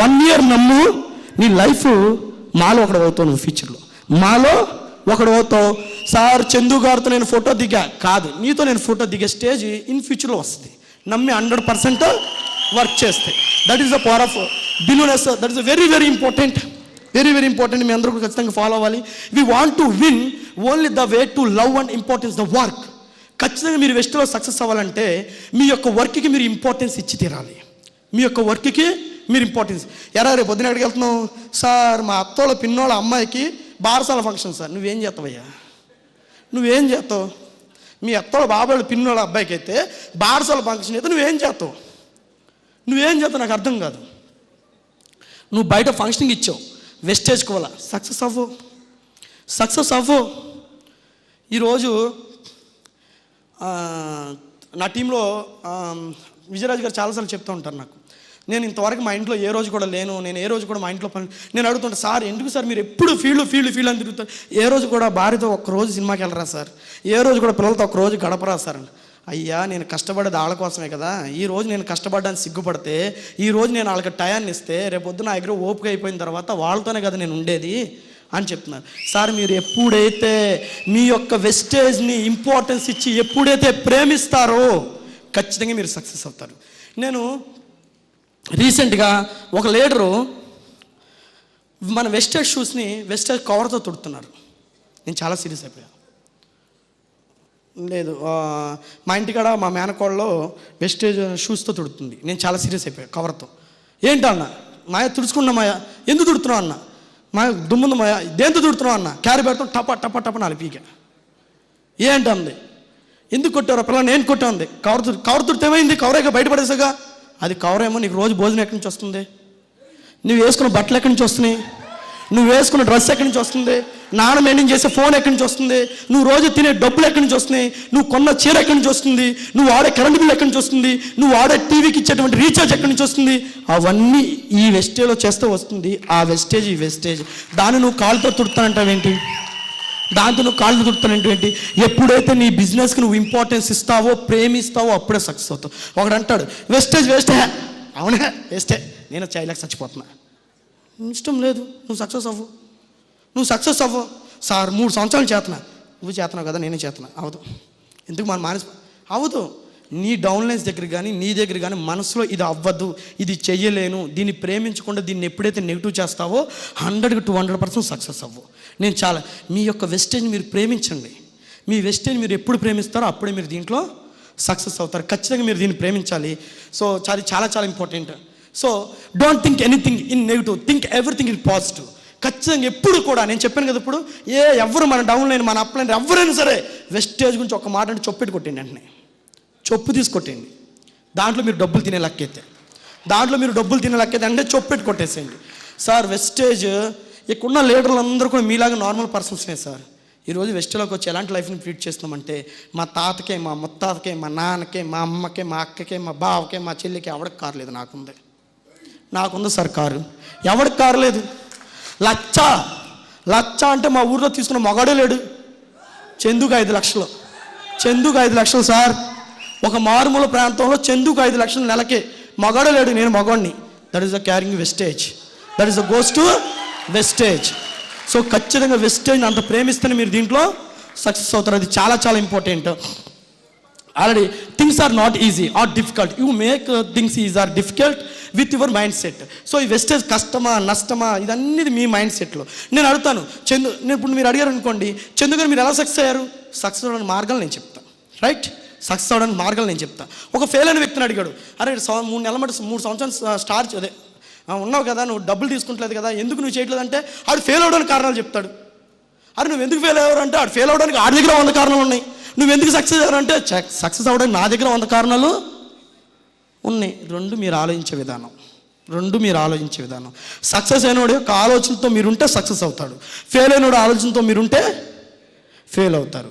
One year నమ్ము నీ life మాలో ఒకడు అవుతావు నువ్వు ఫ్యూచర్లో మాలో ఒకడు అవుతావు. సార్ చందు గారితో నేను ఫోటో దిగా. కాదు నీతో నేను ఫోటో దిగే స్టేజ్ ఇన్ ఫ్యూచర్లో వస్తుంది. నమ్మి హండ్రెడ్ పర్సెంట్ వర్క్ చేస్తే that is the power of belief that is very very important very very important మీ అందరూ ఖచ్చితంగా ఫాలో అవ్వాలి. We want to win only the way to love and importance the work ఖచ్చితంగా మీరు వెస్ట్లో success అవ్వాలంటే మీ యొక్క వర్క్కి మీరు ఇంపార్టెన్స్ ఇచ్చి తీరాలి. మీ యొక్క వర్క్కి మీరు ఇంపార్టెన్స్ ఎరా రేపు పొద్దున ఎక్కడికి వెళ్తున్నావు? సార్ మా అత్తోళ్ళ పిన్నోళ్ళ అమ్మాయికి బారసాల ఫంక్షన్ సార్. నువ్వేం చేస్తావయ్యా? నువ్వేం చేస్తావు? మీ అత్తోళ్ళ బాబాయ్ పిన్నోళ్ళ అబ్బాయికి అయితే బారసాల ఫంక్షన్ అయితే నువ్వేం చేస్తావు? నువ్వేం చేస్తావు? నాకు అర్థం కాదు. నువ్వు బయట ఫంక్షన్కి ఇచ్చావు. వెస్టేజ్ కోలా సక్సెస్ అవ్వు. సక్సెస్ అవ్వు. ఈరోజు నా టీంలో విజయరాజు గారు చాలాసార్లు చెప్తూ ఉంటారు నాకు. నేను ఇంతవరకు మా ఇంట్లో ఏ రోజు కూడా లేను నేను ఏ రోజు కూడా మా ఇంట్లో పని నేను అడుగుతుంటా సార్ ఎందుకు సార్ మీరు ఎప్పుడు ఫీల్డ్ ఫీల్డ్ ఫీల్డ్ అని తిరుగుతారు ఏ రోజు కూడా భార్యతో ఒక్క రోజు సినిమాకి వెళ్ళరా సార్? ఏ రోజు కూడా పిల్లలతో ఒక రోజు గడపరా సార్? అయ్యా నేను కష్టపడేది వాళ్ళ కోసమే కదా. ఈ రోజు నేను కష్టపడడానికి సిగ్గుపడితే ఈ రోజు నేను వాళ్ళకి టయాన్ని ఇస్తే రేపొద్దు నా దగ్గర ఓపిక అయిపోయిన తర్వాత వాళ్ళతోనే కదా నేను ఉండేది అని చెప్తున్నారు. సార్ మీరు ఎప్పుడైతే మీ యొక్క వెస్టేజ్ని ఇంపార్టెన్స్ ఇచ్చి ఎప్పుడైతే ప్రేమిస్తారో ఖచ్చితంగా మీరు సక్సెస్ అవుతారు. నేను రీసెంట్గా ఒక లీడరు మన వెస్టేజ్ షూస్ని వెస్టేజ్ కవర్తో తుడుతున్నారు. నేను చాలా సీరియస్ అయిపోయా. లేదు మా ఇంటికాడ మా మేనకోడలో వెస్టేజ్ షూస్తో తుడుతుంది. నేను చాలా సీరియస్ అయిపోయా కవర్తో. ఏంటన్న మాయ తుడుచుకున్నా మాయ ఎందుకు తుడుతున్నావు అన్న? మాయ దుమ్ముంది మాయ. దేంతో తుడుతున్నావు అన్న? క్యారీ పెడతాం టప టప టప నాలుగు పీక. ఏంటంది? ఎందుకు కొట్టారు పిల్లలు నేను కొట్టా ఉంది కవర్ కవర్ తుడితే ఏమైంది? కవరేగా బయటపడేసాగా అది కవర్ ఏమో నీకు రోజు భోజనం ఎక్కడి నుంచి వస్తుంది? నువ్వు వేసుకున్న బట్టలు ఎక్కడి నుంచి వస్తున్నాయి? నువ్వు వేసుకున్న డ్రెస్ ఎక్కడి నుంచి వస్తుంది? నాన్న మెయింటైన్ చేసే ఫోన్ ఎక్కడి నుంచి వస్తుంది? నువ్వు రోజు తినే డబ్బులు ఎక్కడి నుంచి వస్తున్నాయి? నువ్వు కొన్న చీర ఎక్కడి నుంచి వస్తుంది? నువ్వు ఆడే కరెంట్ బిల్ ఎక్కడి నుంచి వస్తుంది? నువ్వు ఆడే టీవీకి ఇచ్చేటువంటి రీఛార్జ్ ఎక్కడి నుంచి వస్తుంది? అవన్నీ ఈ వెస్టేజ్లో చేస్తే వస్తుంది. ఆ వెస్టేజ్ ఈ వెస్టేజ్ దాన్ని నువ్వు కాలుతో తుడతానంటావేంటి? దాంతో నువ్వు కాళ్ళు దుడుతున్నటువంటి ఎప్పుడైతే నీ బిజినెస్కి నువ్వు ఇంపార్టెన్స్ ఇస్తావో ప్రేమిస్తావో అప్పుడే సక్సెస్ అవుతావు. ఒకడు అంటాడు వేస్టేజ్ వేస్టే అవునే వేస్టే నేను చేయలేక చచ్చిపోతున్నా. ఇష్టం లేదు నువ్వు సక్సెస్ అవ్వు. నువ్వు సక్సెస్ అవ్వు. సార్ మూడు సంవత్సరాలు చేతనా నువ్వు చేతనావు కదా నేనే చేతనా అవదు. ఎందుకు మనం మానేసి అవదు. నీ డౌన్లైన్స్ దగ్గర కానీ నీ దగ్గర కానీ మనసులో ఇది అవ్వద్దు ఇది చెయ్యలేను దీన్ని ప్రేమించకుండా దీన్ని ఎప్పుడైతే నెగిటివ్ చేస్తావో హండ్రెడ్కి టూ హండ్రెడ్ పర్సెంట్ సక్సెస్ అవ్వు. నేను చాలా మీ యొక్క వెస్టేజ్ మీరు ప్రేమించండి. మీ వెస్టేజ్ మీరు ఎప్పుడు ప్రేమిస్తారో అప్పుడే మీరు దీంట్లో సక్సెస్ అవుతారు. ఖచ్చితంగా మీరు దీన్ని ప్రేమించాలి. సో చాలా చాలా చాలా important so don't think anything in negative think everything in positive ఖచ్చితంగా ఎప్పుడు కూడా నేను చెప్పాను కదా ఇప్పుడు ఏ ఎవరు మన డౌన్లైన్ మన అప్లైన్ ఎవరైనా సరే వెస్టేజ్ గురించి ఒక మాట అంటే చొప్పెట్టి కొట్టండి వెంటనే. చొప్పు తీసుకొట్టండి దాంట్లో మీరు డబ్బులు తినే లెక్కైతే దాంట్లో మీరు డబ్బులు తినే లెక్కైతే అంటే చొప్పెట్టి కొట్టేసేయండి. సార్ వెస్టేజ్ ఇక్కడున్న లీడర్లు అందరూ కూడా మీలాగా నార్మల్ పర్సన్స్నే సార్. ఈరోజు వెస్టేజ్లోకి వచ్చి ఎలాంటి లైఫ్ని ట్రీట్ చేస్తున్నామంటే మా తాతకే మా ముత్తాతకే మా నాన్నకే మా అమ్మకే మా అక్కకే మా బావకే మా చెల్లికి ఎవడికి కారు లేదు నాకుంది. నాకుంది సార్ కారు. ఎవడికి కారు లేదు? లచ్చ. లచ్చ అంటే మా ఊర్లో తీసుకున్న మగాడే లేడు. చందుకు ఐదు లక్షలు. చందుకు ఐదు లక్షలు సార్. ఒక మారుమూల ప్రాంతంలో చందుకు ఐదు లక్షల నెలకే మగాడే లేడు నేను మగవాడిని that is the caring wastage that is the goes to wastage so ఖచ్చితంగా వెస్టేజ్ అంత ప్రేమిస్తేనే మీరు దీంట్లో సక్సెస్ అవుతారు. అది చాలా చాలా important already things are not easy or difficult you make things ease or difficult with your mindset so ఈ వెస్టేజ్ కష్టమా నష్టమా ఇదన్నీ మీ మైండ్ సెట్లో నేను అడుగుతాను చందు నేను ఇప్పుడు మీరు అడిగారు అనుకోండి చందుగారు మీరు ఎలా సక్సెస్ అయ్యారు? సక్సెస్ అవ్వడానికి మార్గాలు నేను చెప్తాను. రైట్ సక్సెస్ అవడానికి మార్గాలు నేను చెప్తాను ఒక ఫెయిల్ అయిన వ్యక్తిని అడిగాడు అరే మూడు నెలల మటు మూడు సంవత్సరాలు స్టార్ట్ అదే ఉన్నావు కదా నువ్వు డబ్బులు తీసుకుంటలేదు కదా ఎందుకు నువ్వు చేయట్లేదు అంటే ఆడు ఫెయిల్ అవడానికి కారణాలు చెప్తాడు. అరే నువ్వు ఎందుకు ఫెయిల్ అయ్యావు అంటే ఆడు ఫెయిల్ అవడానికి ఆడి దగ్గర వంద కారణాలు ఉన్నాయి. నువ్వు ఎందుకు సక్సెస్ అయ్యారు అంటే సక్సెస్ అవ్వడానికి నా దగ్గర వంద కారణాలు ఉన్నాయి. రెండు మీరు ఆలోచించే విధానం. రెండు మీరు ఆలోచించే విధానం. సక్సెస్ అయినోడు యొక్క ఆలోచనతో మీరుంటే సక్సెస్ అవుతాడు. ఫెయిల్ అయినోడు ఆలోచనతో మీరుంటే ఫెయిల్ అవుతారు.